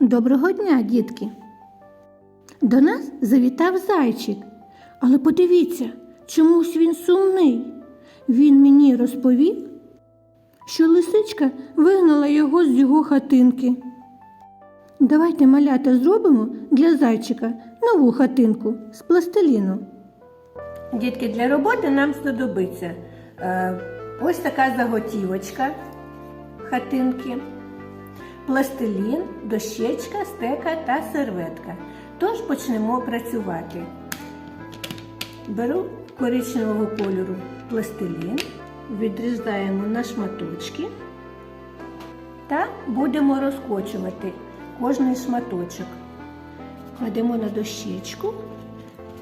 Доброго дня, дітки. До нас завітав зайчик. Але подивіться, чомусь він сумний. Він мені розповів, що лисичка вигнала його з його хатинки. Давайте малята зробимо для зайчика нову хатинку з пластиліну. Дітки, для роботи нам знадобиться е, ось така заготівочка хатинки, пластилін, дощечка, стека та серветка. Тож почнемо працювати. Беру коричневого кольору пластилін, відрізаємо на шматочки та будемо розкочувати кожний шматочок. Кладемо на дощечку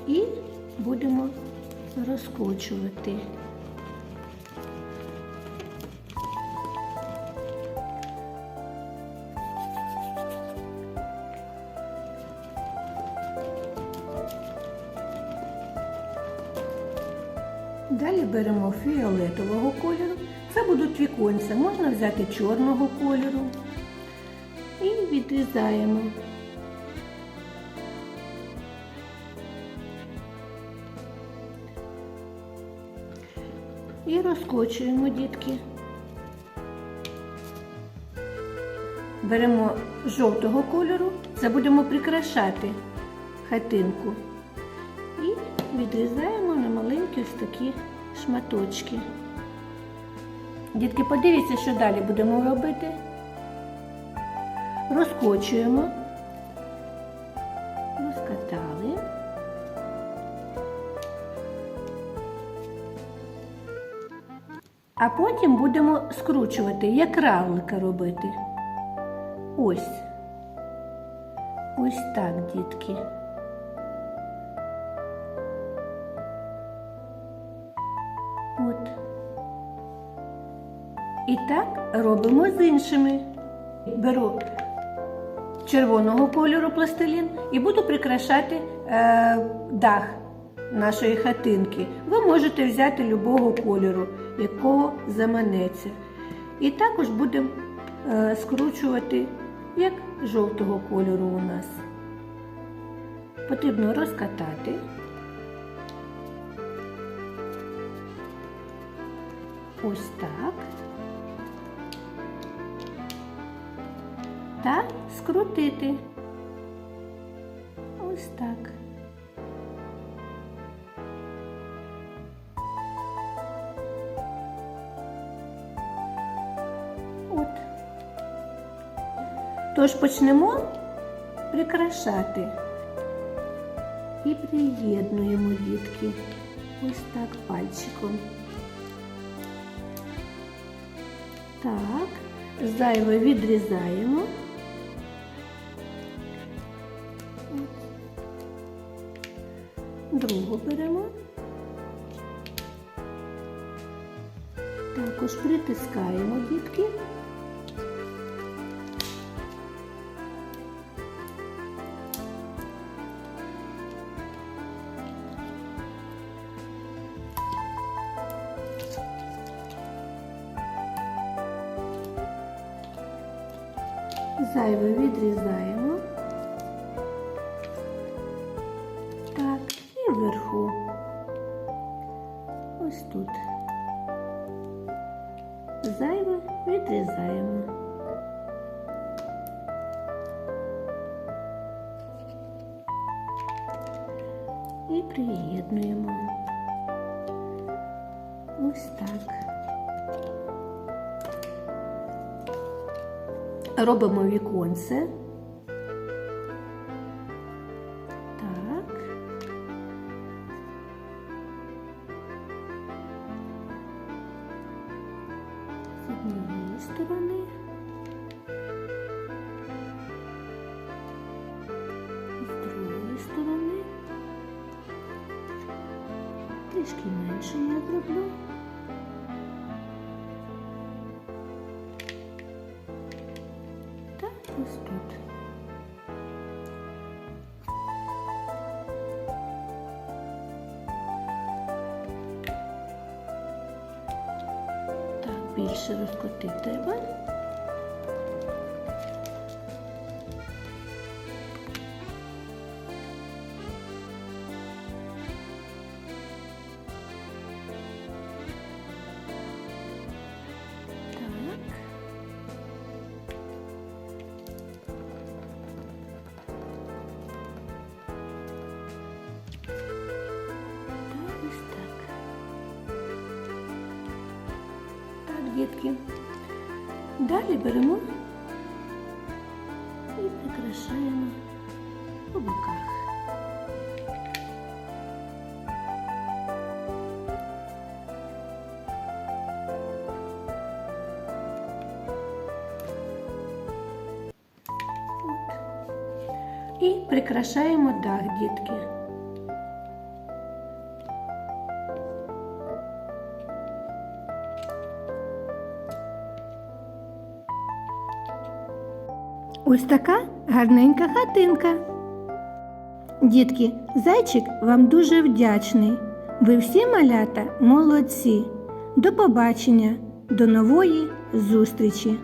і будемо розкочувати. Далі беремо фіолетового кольору. Це будуть віконця. Можна взяти чорного кольору і відрізаємо. І розкочуємо дітки. Беремо жовтого кольору, це будемо прикрашати хатинку. І відрізаємо на маленькі ось такі шматочки. Дітки, подивіться, що далі будемо робити. Розкочуємо, розкатали. А потім будемо скручувати, як равлика робити. Ось. Ось так, дітки. От. І так робимо з іншими. Беру червоного кольору пластилін і буду прикрашати е, дах нашої хатинки. Ви можете взяти любого кольору, якого заманеться. І також будемо е, скручувати, як жовтого кольору у нас. Потрібно розкатати. Ось так. Та скрутити. Ось так. От. Тож почнемо прикрашати і приєднуємо дітки ось так пальчиком. Так, зайве відрізаємо. Другу беремо. Також притискаємо дітки. Зайве відрізаємо. Так, і вверху. Ось тут. Зайве відрізаємо. І приєднуємо. Ось так. Робимо віконце. З однієї сторони. З другої сторони. Трішки менше я зроблю. Ось тут. Так, більше розкотити треба. дітки. Далі беремо і прикрашаємо по боках. От. І прикрашаємо дах, дітки. Ось така гарненька хатинка. Дітки, зайчик вам дуже вдячний. Ви всі малята молодці. До побачення, до нової зустрічі!